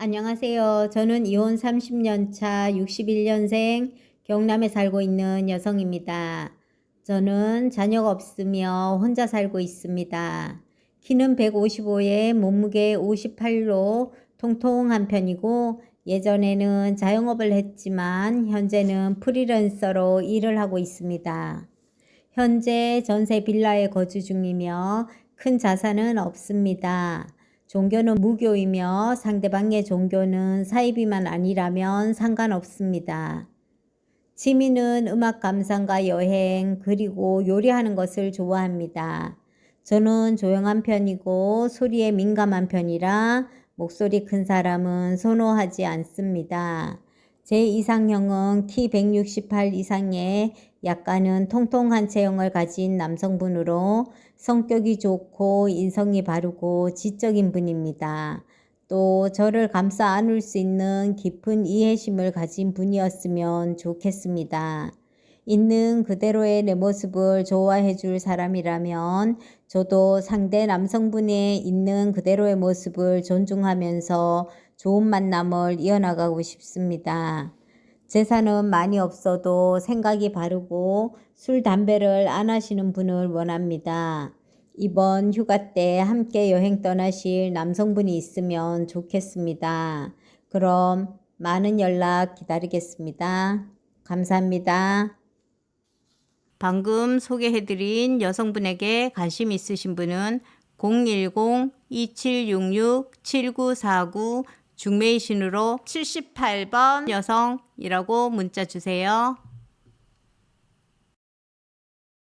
안녕하세요. 저는 이혼 30년 차 61년생 경남에 살고 있는 여성입니다. 저는 자녀가 없으며 혼자 살고 있습니다. 키는 155에 몸무게 58로 통통한 편이고 예전에는 자영업을 했지만 현재는 프리랜서로 일을 하고 있습니다. 현재 전세 빌라에 거주 중이며 큰 자산은 없습니다. 종교는 무교이며 상대방의 종교는 사이비만 아니라면 상관없습니다. 취미는 음악 감상과 여행 그리고 요리하는 것을 좋아합니다. 저는 조용한 편이고 소리에 민감한 편이라 목소리 큰 사람은 선호하지 않습니다. 제 이상형은 키 168 이상의 약간은 통통한 체형을 가진 남성분으로 성격이 좋고 인성이 바르고 지적인 분입니다. 또 저를 감싸 안을 수 있는 깊은 이해심을 가진 분이었으면 좋겠습니다. 있는 그대로의 내 모습을 좋아해 줄 사람이라면 저도 상대 남성분의 있는 그대로의 모습을 존중하면서 좋은 만남을 이어나가고 싶습니다. 재산은 많이 없어도 생각이 바르고 술, 담배를 안 하시는 분을 원합니다. 이번 휴가 때 함께 여행 떠나실 남성분이 있으면 좋겠습니다. 그럼 많은 연락 기다리겠습니다. 감사합니다. 방금 소개해드린 여성분에게 관심 있으신 분은 010-2766-7949 중매이신으로 78번 여성이라고 문자 주세요.